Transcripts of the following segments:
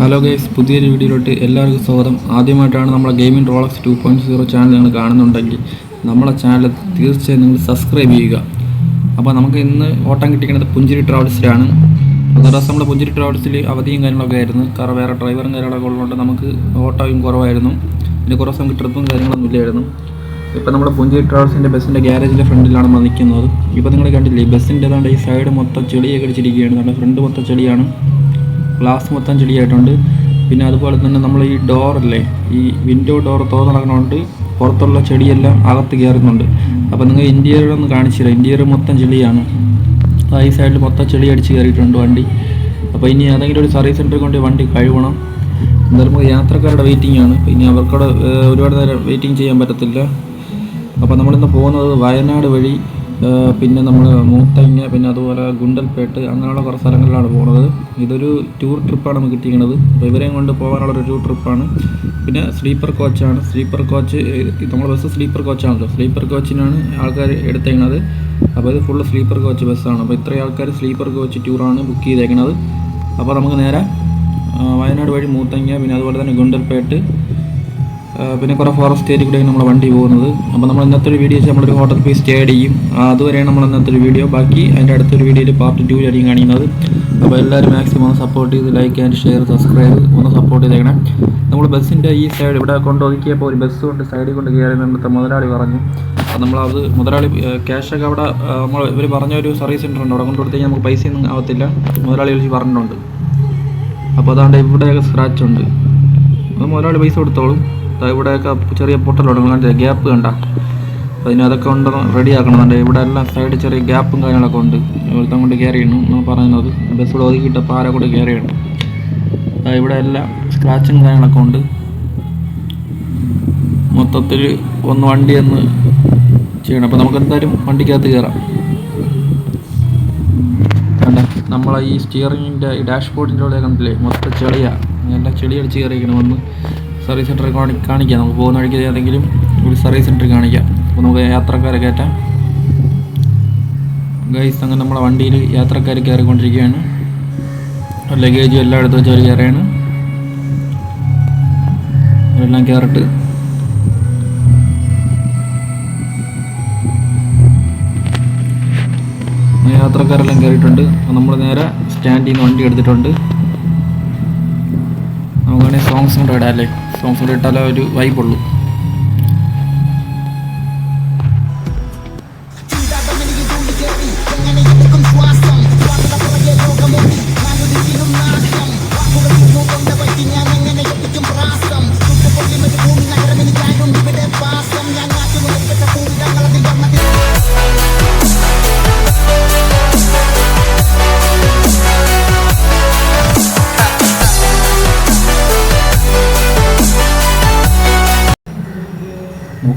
Hello guys പുതിയൊരു വീഡിയോയിലോട്ട് എല്ലാവർക്കും സ്വാഗതം. ആദ്യമായിട്ടാണ് നമ്മളെ gaming Rolex two point zero channel നിങ്ങൾ കാണുന്നുണ്ടെങ്കിൽ നമ്മളെ ചാനൽ തീർച്ചയായും നിങ്ങൾ സബ്സ്ക്രൈബ് ചെയ്യുക. അപ്പോൾ നമുക്ക് ഇന്ന് ഓട്ടം കിട്ടിക്കുന്നത് പുഞ്ചിരി ട്രാവൽസിലാണ് ഒരു ദിവസം നമ്മുടെ പുഞ്ചിരി ട്രാവൽസിൽ അവധിയും കാര്യങ്ങളൊക്കെ ആയിരുന്നു. കാരണം വേറെ ഡ്രൈവറും കാര്യങ്ങളൊക്കെ ഉള്ളതുകൊണ്ട് നമുക്ക് ഓട്ടോയും കുറവായിരുന്നു. പിന്നെ കുറേ ദിവസം ട്രിപ്പും കാര്യങ്ങളൊന്നും ഇല്ലായിരുന്നു. ഇപ്പോൾ നമ്മുടെ പുഞ്ചിരി ട്രാവൽസിന്റെ ബസ്സിന്റെ ഗ്യാരേജിന്റെ ഫ്രണ്ടിലാണ് നമ്മൾ നിൽക്കുന്നത്. ഇപ്പോൾ നിങ്ങൾ കണ്ടില്ലേ ബസ്സിന്റെ ഏതാണ്ട് ഈ സൈഡ് മൊത്തം ചെളിയൊക്കെ അടിച്ചിരിക്കുകയാണ്. നമ്മുടെ ഫ്രണ്ട് മൊത്തം ചെളിയാണ്. ഗ്ലാസ് മൊത്തം ചെടിയായിട്ടുണ്ട് പിന്നെ അതുപോലെ തന്നെ നമ്മൾ ഈ ഡോറല്ലേ ഈ വിൻഡോ ഡോർ തുറന്ന് പുറത്തുള്ള ചെടിയെല്ലാം അകത്ത് കയറുന്നുണ്ട് അപ്പോൾ നിങ്ങൾ ഇന്റീരിയർ ഒന്ന് കാണിച്ചില്ല ഇന്റീരിയർ മൊത്തം ചെളിയാണ്. അപ്പോൾ ഈ സൈഡിൽ മൊത്തം ചെളി അടിച്ച് കയറിയിട്ടുണ്ട് വണ്ടി. അപ്പോൾ ഇനി ഏതെങ്കിലും ഒരു സർവീസ് സെന്ററിൽ കൊണ്ട് വണ്ടി കഴുകണം എന്തായാലും യാത്രക്കാരുടെ വെയിറ്റിംഗ് ആണ്. ഇനി അവർക്കവിടെ ഒരുപാട് നേരം വെയിറ്റിംഗ് ചെയ്യാൻ പറ്റത്തില്ല. അപ്പോൾ നമ്മളിന്ന് പോകുന്നത് വയനാട് വഴി പിന്നെ നമ്മൾ മൂത്തങ്ങ പിന്നെ അതുപോലെ ഗുണ്ടൽപേട്ട് അങ്ങനെയുള്ള കുറേ സ്ഥലങ്ങളിലാണ് പോകുന്നത് ഇതൊരു ടൂർ ട്രിപ്പാണ് നമുക്ക് കിട്ടിയിരിക്കുന്നത്. അപ്പോൾ ഇവരെയും കൊണ്ട് പോകാനുള്ള ഒരു ടൂർ ട്രിപ്പാണ്. പിന്നെ സ്ലീപ്പർ കോച്ചാണ്. സ്ലീപ്പർ കോച്ച് നമ്മൾ ബസ് സ്ലീപ്പർ കോച്ചാണല്ലോ. സ്ലീപ്പർ കോച്ചിനാണ് ആൾക്കാർ എടുത്തേക്കുന്നത് അപ്പോൾ ഇത് ഫുൾ സ്ലീപ്പർ കോച്ച് ബസ്സാണ്. അപ്പോൾ ഇത്രയും ആൾക്കാർ സ്ലീപ്പർ കോച്ച് ടൂറാണ് ബുക്ക് ചെയ്തേക്കുന്നത് അപ്പോൾ നമുക്ക് നേരെ വയനാട് വഴി മൂത്തങ്ങ പിന്നെ അതുപോലെ തന്നെ ഗുണ്ടൽപേട്ട് പിന്നെ കുറേ ഫോറസ്റ്റ് ഏരിയ കൂടെയാണ് നമ്മൾ വണ്ടി പോകുന്നത്. അപ്പോൾ നമ്മൾ ഇന്നത്തെ ഒരു വീഡിയോ വെച്ചാൽ നമ്മളൊരു ഹോട്ടൽ പോയി സ്റ്റേ ചെയ്യും. അതുവരെയാണ് നമ്മൾ ഇന്നത്തെ ഒരു വീഡിയോ ബാക്കി അതിന്റെ അടുത്തൊരു വീഡിയോയിൽ പാർട്ട് ടു ആയിരിക്കും കാണിക്കുന്നത്. അപ്പോൾ എല്ലാവരും മാക്സിമം ഒന്ന് സപ്പോർട്ട് ചെയ്ത് ലൈക്ക് ആൻഡ് ഷെയർ സബ്സ്ക്രൈബ് ഒന്ന് സപ്പോർട്ട് ചെയ്തേക്കണം. നമ്മൾ ബസ്സിന്റെ ഈ സൈഡ് ഇവിടെ കൊണ്ട് ഒതുക്കിയപ്പോൾ ഒരു ബസ് കൊണ്ട് സൈഡിൽ കൊണ്ട് കയറി നമ്മുടെ മുതലാളി പറഞ്ഞു. അപ്പോൾ നമ്മളത് മുതലാളി ക്യാഷൊക്കെ അവിടെ നമ്മൾ ഇവർ പറഞ്ഞ ഒരു സർവീസ് സെന്റർ ഉണ്ട്. അവിടെ കൊണ്ട് കൊടുത്തു നമുക്ക് പൈസയൊന്നും ആവത്തില്ല. മുതലാളി വിളിച്ച് പറഞ്ഞിട്ടുണ്ട്. അപ്പോൾ അതാണ്ട് ഇവിടെയൊക്കെ സ്ക്രാച്ച് ഉണ്ട്. അത് മുതലാളി പൈസ കൊടുത്തോളും. ഇവിടെയൊക്കെ ചെറിയ പൊട്ടലുണ്ട് കണ്ട ഗ്യാപ്പ് കണ്ട. അതിന് അതൊക്കെ ഉണ്ട് റെഡി ആക്കണമെന്നുണ്ട് ഇവിടെ എല്ലാം സൈഡ് ചെറിയ ഗ്യാപ്പും കാര്യങ്ങളൊക്കെ ഉണ്ട്. ഇവിടുത്തെ കൊണ്ട് കയറിയാണ് എന്നാണ് പറയുന്നത്. ബസ് കൂടെ ഒതുക്കിയിട്ട് പാര കൂടെ കയറിയാണ് ദാ ഇവിടെ എല്ലാം സ്ക്രാച്ചും കാര്യങ്ങളൊക്കെ ഉണ്ട്. മൊത്തത്തിൽ ഒന്ന് വണ്ടി ഒന്ന് ചെയ്യണം. അപ്പോൾ നമുക്ക് എന്തായാലും വണ്ടിക്കകത്ത് കയറാം കണ്ട നമ്മളെ ഈ സ്റ്റിയറിങ്ങിന്റെ ഈ ഡാഷ്ബോർഡിന്റെ അവിടെ കണ്ടില്ലേ? മൊത്തം ചെളിയാണ് എല്ലാം ചെളി അടിച്ച് കയറിയിരിക്കണം ഒന്ന് സർവീസ് സെന്ററിൽ കാണി കാണിക്കാം. നമുക്ക് പോകുന്ന വഴിക്ക് ഏതെങ്കിലും ഒരു സർവീസ് സെന്ററിൽ കാണിക്കാം. അപ്പോൾ നമുക്ക് യാത്രക്കാരെ കയറ്റാം. ഗൈസ് അങ്ങനെ നമ്മളെ വണ്ടിയിൽ യാത്രക്കാർ കയറിക്കൊണ്ടിരിക്കുകയാണ്. ലഗേജും എല്ലാം എടുത്ത് വെച്ച് അവർ കയറുകയാണ്. എല്ലാം കയറിട്ട് യാത്രക്കാരെല്ലാം കയറിയിട്ടുണ്ട്. നമ്മൾ നേരെ സ്റ്റാൻഡിൽ നിന്ന് വണ്ടി എടുത്തിട്ടുണ്ട്. നമുക്കാണെങ്കിൽ സോങ്സ് കൂടെ ഇടാം സോങ്സ് കൂടെ ഇട്ടാലേ ഒരു വൈബുള്ളൂ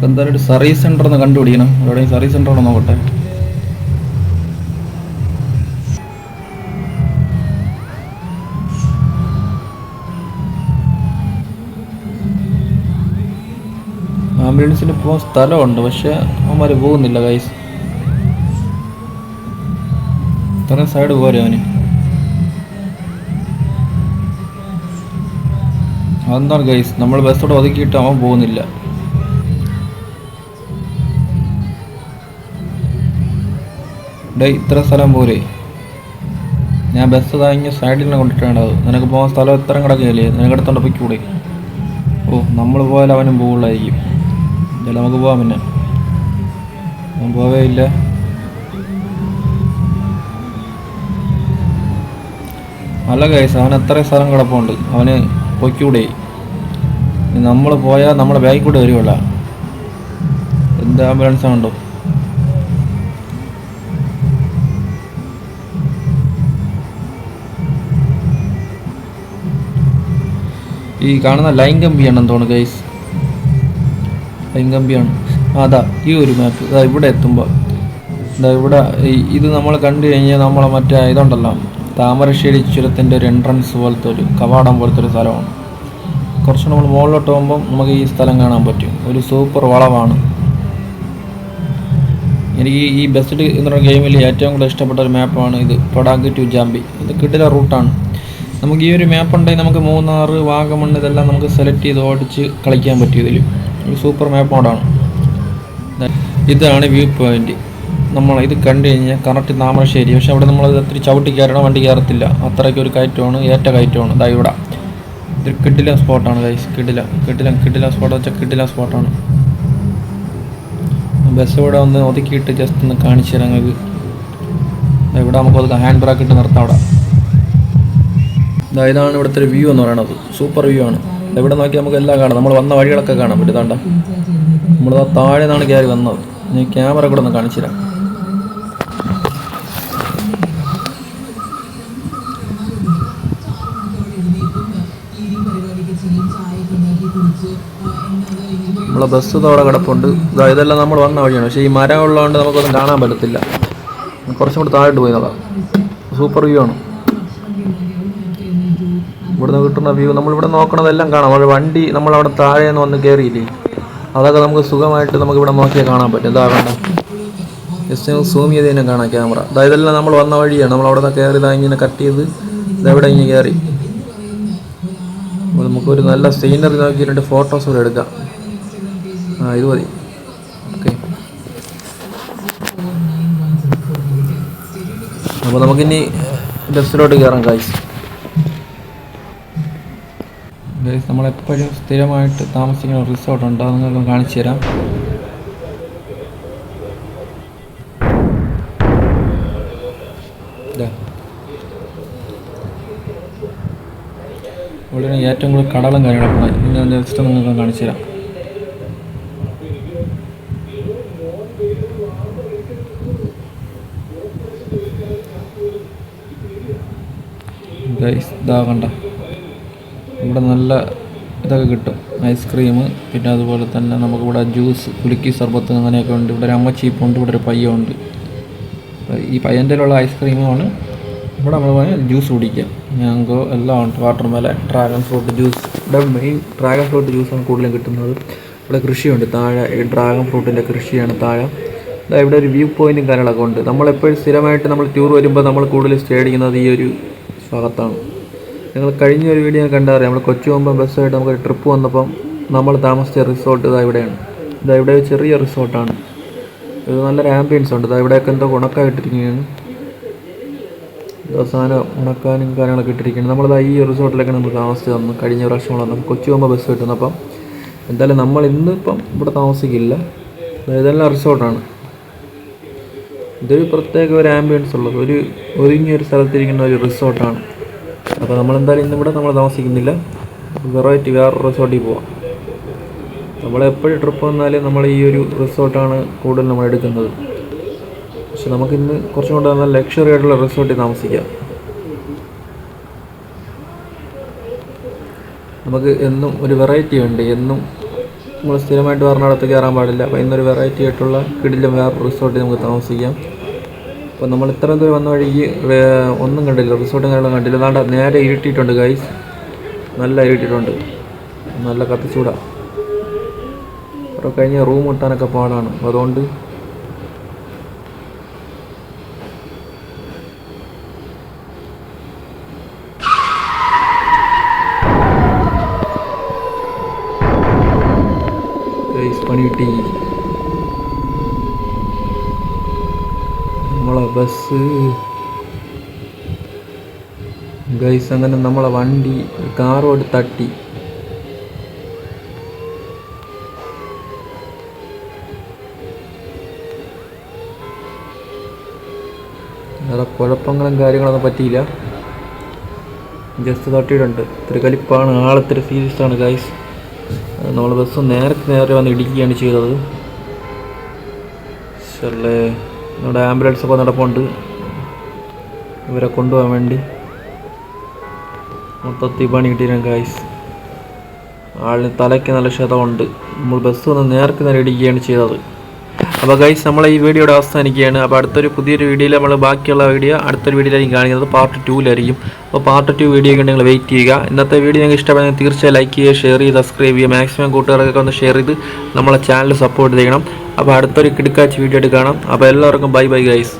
നമുക്ക് എന്തായാലും ഒരു സർവീസ് സെന്റർ ഒന്ന് കണ്ടുപിടിക്കണം. എവിടെയും സർവീസ് സെന്റർ ഒന്ന് നോക്കട്ടെ. ആംബുലൻസിന് പോകാൻ സ്ഥലമുണ്ട് പക്ഷെ അവന്മാർ പോകുന്നില്ല ഗൈസ് ഇത്രയും സൈഡ് പോരെ അവന്. അതെന്താണ് ഗൈസ് നമ്മൾ ബസ്സോടെ ഒതുക്കിയിട്ട് അവൻ പോകുന്നില്ല. ഡേ ഇത്ര സ്ഥലം പോരെ. ഞാൻ ബസ് താങ്ങി സൈഡിലാണ് കൊണ്ടിട്ടാണത് നിനക്ക് പോകാൻ സ്ഥലം എത്ര കിടക്കുകയല്ലേ നിനക്ക് എടുത്തോണ്ട് പൊയ്ക്കൂടെ ഓ നമ്മൾ പോയാൽ അവനും പോകുള്ളായിരിക്കും ഇല്ല നമുക്ക് പോവാം പിന്നെ. അവൻ പോവേ ഇല്ല. അല്ല കേസ് അവൻ എത്ര സ്ഥലം കിടപ്പുണ്ട് അവന് പൊയ്ക്കൂടെ നമ്മൾ പോയാൽ നമ്മളെ ബാഗിൽ കൂടെ വരുമല്ല എന്ത് ആംബുലൻസ് ഈ കാണുന്ന ലൈൻ കമ്പിയാണെന്ന് തോന്നുന്നു ഗൈസ് ലൈൻ കമ്പിയാണ്. അതാ ഈ ഒരു മാപ്പ് ഇതാ ഇവിടെ എത്തുമ്പോൾ ഇതാ ഇവിടെ ഇത് നമ്മൾ കണ്ടു കഴിഞ്ഞാൽ നമ്മളെ മറ്റേ ഇതുണ്ടല്ലോ. താമരശ്ശേരി ചുരത്തിന്റെ ഒരു എൻട്രൻസ് പോലത്തെ ഒരു കവാടം പോലത്തെ ഒരു സ്ഥലമാണ്. കുറച്ച് നമ്മൾ മുകളിലോട്ട് പോകുമ്പം നമുക്ക് ഈ സ്ഥലം കാണാൻ പറ്റും. ഒരു സൂപ്പർ വളവാണ്. എനിക്ക് ഈ- ബെസ്റ്റ് എന്ന് പറയുന്ന ഗെയിമിൽ ഏറ്റവും കൂടുതൽ ഇഷ്ടപ്പെട്ട ഒരു മാപ്പാണ് ഇത്. പൊടാങ്ക് ടു ജാമ്പി ഇത് കിട്ടിയ റൂട്ടാണ് നമുക്ക് ഈ ഒരു മാപ്പ് ഉണ്ടെങ്കിൽ നമുക്ക് മൂന്നാർ വാഗമണ് ഇതെല്ലാം നമുക്ക് സെലക്ട് ചെയ്ത് ഓടിച്ച് കളിക്കാൻ പറ്റും ഇതിൽ സൂപ്പർ മാപ്പ് മോഡാണ് ഇതാണ് വ്യൂ പോയിന്റ് നമ്മൾ ഇത് കണ്ടു കഴിഞ്ഞാൽ കറക്റ്റ് താമരശ്ശേരി. പക്ഷെ അവിടെ നമ്മൾ ഒത്തിരി ചവിട്ടി കയറണം വണ്ടി കയറത്തില്ല. അത്രയ്ക്ക് ഒരു കയറ്റമാണ് ഏറ്റ കയറ്റമാണ്. ഇതാ ഇവിടെ. ഇത് കിഡില സ്പോട്ടാണ് ഗൈസ് കിഡില കിഡില കിഡില സ്പോട്ട് വെച്ചാൽ കിഡില സ്പോട്ടാണ് ബസ് ഇവിടെ ഒന്ന് ഒതുക്കിയിട്ട് ജസ്റ്റ് ഒന്ന് കാണിച്ചു തരാം ഇവിടെ നമുക്ക് ഒതുക്കാം. ഹാൻഡ് ബ്രേക്ക് നിർത്താം അവിടെ. ദാ ഇതാണ് ഇവിടുത്തെ ഒരു വ്യൂ എന്ന് പറയുന്നത് സൂപ്പർ വ്യൂ ആണ്. എവിടെ നോക്കി നമുക്ക് എല്ലാം കാണാം. നമ്മൾ വന്ന വഴികളൊക്കെ കാണാം. പറ്റുന്നുണ്ട നമ്മൾ താഴെ നിന്നാണ് കയറി വന്നത്. ഈ ക്യാമറ കൂടെ ഒന്ന് കാണിച്ചു തരാം. നമ്മളെ ബസ് തോടെ കിടപ്പുണ്ട്. ഇതാ ഇതെല്ലാം നമ്മൾ വന്ന വഴിയാണ്. പക്ഷേ ഈ മരം ഉള്ളതുകൊണ്ട് നമുക്കൊന്നും കാണാൻ പറ്റത്തില്ല. കുറച്ചും കൂടി താഴോട്ട് പോയി നോക്കാം. സൂപ്പർ വ്യൂ ആണ്. ഇവിടുന്ന് കിട്ടുന്ന വ്യൂ നമ്മളിവിടെ നോക്കണതെല്ലാം കാണാം. അവിടെ വണ്ടി നമ്മളവിടെ താഴെ നിന്ന് വന്ന് കയറിയില്ലേ അതൊക്കെ നമുക്ക് സുഖമായിട്ട് നമുക്ക് ഇവിടെ നോക്കിയാൽ കാണാൻ പറ്റും. എന്താ വേണ്ട ജസ്റ്റ് സൂം ചെയ്ത് തന്നെ കാണാം ക്യാമറ. അതായത് ഇതെല്ലാം നമ്മൾ വന്ന വഴിയാണ്. നമ്മൾ അവിടെ നിന്ന് കയറി ഇതാ ഇങ്ങനെ കട്ട് ചെയ്ത് ഇതെവിടെ ഇങ്ങനെ കയറി നമുക്കൊരു നല്ല സീനറി നോക്കിയിട്ട് ഫോട്ടോസ് കൂടെ എടുക്കാം. ആ ഇത് മതി. ഓക്കെ. അപ്പോൾ നമുക്കിനി ബസ്സിലോട്ട് കയറാം കായ്സ് ഗൈസ് നമ്മളെപ്പോഴും സ്ഥിരമായിട്ട് താമസിക്കുന്ന റിസോർട്ട് ഉണ്ട്. നിങ്ങൾക്ക് കാണിച്ചു തരാം. ഇവിടെ ഏറ്റവും കൂടുതൽ കടലും കാര്യങ്ങളൊക്കെ ഇന്ന് ഇത് ഞാൻ ജസ്റ്റ് നിങ്ങൾക്ക് കാണിച്ചു തരാം. ഇതാ കണ്ട. ഇവിടെ നല്ല ഇതൊക്കെ കിട്ടും. ഐസ്ക്രീം പിന്നെ അതുപോലെ തന്നെ നമുക്കിവിടെ ജ്യൂസ് കുലുക്കി സർബത്ത് അങ്ങനെയൊക്കെ ഉണ്ട്. ഇവിടെ ഒരു അമ്മച്ചീപ്പുണ്ട് ഇവിടെ ഒരു പയ്യുണ്ട് ഈ പയ്യന്റെയിലുള്ള ഐസ്ക്രീമാണ് ഇവിടെ നമ്മൾ പോയാൽ ജ്യൂസ് കുടിക്കാം മാംഗോ എല്ലാം ഉണ്ട്. Watermelon dragon fruit juice. ഇവിടെ മെയിൻ ഡ്രാഗൺ ഫ്രൂട്ട് ജ്യൂസാണ് കൂടുതലും കിട്ടുന്നത്. ഇവിടെ കൃഷിയുണ്ട്. താഴെ ഈ ഡ്രാഗൺ ഫ്രൂട്ടിന്റെ കൃഷിയാണ് താഴെ. ഇവിടെ ഒരു വ്യൂ പോയിന്റും കാര്യങ്ങളൊക്കെ ഉണ്ട്. നമ്മളെപ്പോഴും സ്ഥിരമായിട്ട് നമ്മൾ ടൂർ വരുമ്പോൾ നമ്മൾ കൂടുതൽ സ്റ്റേ അടിക്കുന്നത് ഈ ഒരു ഭാഗത്താണ്. നിങ്ങൾ കഴിഞ്ഞ ഒരു വീഡിയോ കണ്ടറിയാം നമ്മൾ കൊച്ചു പോകുമ്പോൾ ബസ്സായിട്ട് നമുക്ക് ട്രിപ്പ് വന്നപ്പം നമ്മൾ താമസിച്ച റിസോർട്ട് ഇതാ ഇവിടെയാണ്. ഇതാ ഇവിടെ ചെറിയ റിസോർട്ടാണ് ഇത് നല്ലൊരു ആംബിയൻസ് ഉണ്ട്. ഇതാ ഇവിടെയൊക്കെ എന്തോ ഉണക്കായിട്ടിരിക്കുകയാണ് അവസാനം ഉണക്കാനും കാര്യങ്ങളൊക്കെ ഇട്ടിരിക്കുകയാണ്. നമ്മളിതാ ഈ റിസോർട്ടിലൊക്കെ നമ്മൾ താമസിച്ച് തന്നു കഴിഞ്ഞ പ്രാവശ്യം നമ്മൾ വന്നു കൊച്ചു പോകുമ്പോൾ ബസ് കിട്ടുന്നപ്പം എന്തായാലും നമ്മൾ ഇന്നിപ്പം ഇവിടെ താമസിക്കില്ല. ഇതെല്ലാം റിസോർട്ടാണ് ഇതൊരു പ്രത്യേക ഒരു ആംബിയൻസ് ഉള്ളത് ഒരു ഒതുങ്ങിയ ഒരു സ്ഥലത്തിരിക്കുന്ന ഒരു റിസോർട്ടാണ് അപ്പോൾ നമ്മളെന്തായാലും ഇന്നിവിടെ നമ്മൾ താമസിക്കുന്നില്ല. വെറൈറ്റി വേറെ റിസോർട്ടിൽ പോവാം. നമ്മളെപ്പോഴും ട്രിപ്പ് വന്നാലും നമ്മൾ ഈ ഒരു റിസോർട്ടാണ് കൂടുതൽ നമ്മൾ എടുക്കുന്നത്. പക്ഷെ നമുക്കിന്ന് കുറച്ചും കൂടെ നല്ല ലക്ഷറി ആയിട്ടുള്ള റിസോർട്ടിൽ താമസിക്കാം. നമുക്ക് എന്നും ഒരു വെറൈറ്റി ഉണ്ട്. എന്നും നമ്മൾ സ്ഥിരമായിട്ട് പറഞ്ഞിടത്ത് കയറാൻ പാടില്ല. അപ്പോൾ ഇന്നൊരു വെറൈറ്റി ആയിട്ടുള്ള കിടിലും വേറെ റിസോർട്ടിൽ നമുക്ക് താമസിക്കാം. അപ്പോൾ നമ്മൾ ഇത്രയും ദൂരം വന്ന വഴിക്ക് വേ- ഒന്നും കണ്ടില്ല. റിസോർട്ടും കാര്യങ്ങളും കണ്ടില്ല. അതാണ്ട് നേരെ ഇരുട്ടിയിട്ടുണ്ട് ഗൈസ് നല്ല ഇരുട്ടിയിട്ടുണ്ട്. നല്ല കത്തിച്ചൂടാ അവിടെ കഴിഞ്ഞ റൂം കിട്ടാനൊക്കെ പാടാണ്. അപ്പോൾ അതുകൊണ്ട് പണി കിട്ടി. ബസ്. ഗൈസ് അങ്ങനെ നമ്മളെ വണ്ടി കാറോട് തട്ടി. വേറെ കുഴപ്പങ്ങളും കാര്യങ്ങളൊന്നും പറ്റിയില്ല. ജസ്റ്റ് തട്ടിയിട്ടുണ്ട്. ഇത്തിരി കലിപ്പാണ് സീരിയസ് ആണ് ഗൈസ് നമ്മൾ ബസ് നേരത്തെ നേരെ വന്ന് ഇടിക്കുകയാണ് ചെയ്തത്. ശല്ലേ. നമ്മുടെ ആംബുലൻസ് ഒക്കെ നടപ്പുണ്ട്. ഇവരെ കൊണ്ടുപോകാൻ വേണ്ടി. മൊത്തത്തിൽ പണി കിട്ടിയിരുന്നു ഗായ്സ് ആളിന് തലയ്ക്ക് നല്ല ക്ഷതമുണ്ട്. നമ്മൾ ബസ് ഒന്ന് നേർക്ക് നേരെ ഇടിക്കുകയാണ് ചെയ്തത്. അപ്പോൾ ഗൈസ് നമ്മളെ ഈ വീഡിയോയുടെ അവസാനിക്കുകയാണ്. അപ്പോൾ അടുത്തൊരു പുതിയൊരു വീഡിയോയിൽ നമ്മൾ ബാക്കിയുള്ള വീഡിയോ അടുത്തൊരു വീഡിയോയിലായിരിക്കും കാണിക്കുന്നത് പാർട്ട് ടൂവിലായിരിക്കും അപ്പോൾ പാർട്ട് ടു വീഡിയോ ഒക്കെ നിങ്ങൾ വെയിറ്റ് ചെയ്യുക. ഇന്നത്തെ വീഡിയോ നിങ്ങൾക്ക് ഇഷ്ടപ്പെടുന്നെങ്കിൽ തീർച്ചയായും ലൈക്ക് ചെയ്യുക ഷെയർ ചെയ്യുക സബ്സ്ക്രൈബ് ചെയ്യുക. മാക്സിമം കൂട്ടുകാർക്കൊക്കെ ഒന്ന് ഷെയർ ചെയ്ത് നമ്മളെ ചാനൽ സപ്പോർട്ട് ചെയ്യണം. അപ്പോൾ അടുത്തൊരു കിടക്കാച്ച് വീഡിയോ ആയിട്ട് കാണാം. അപ്പോൾ എല്ലാവർക്കും ബൈ ബൈ ഗൈസ്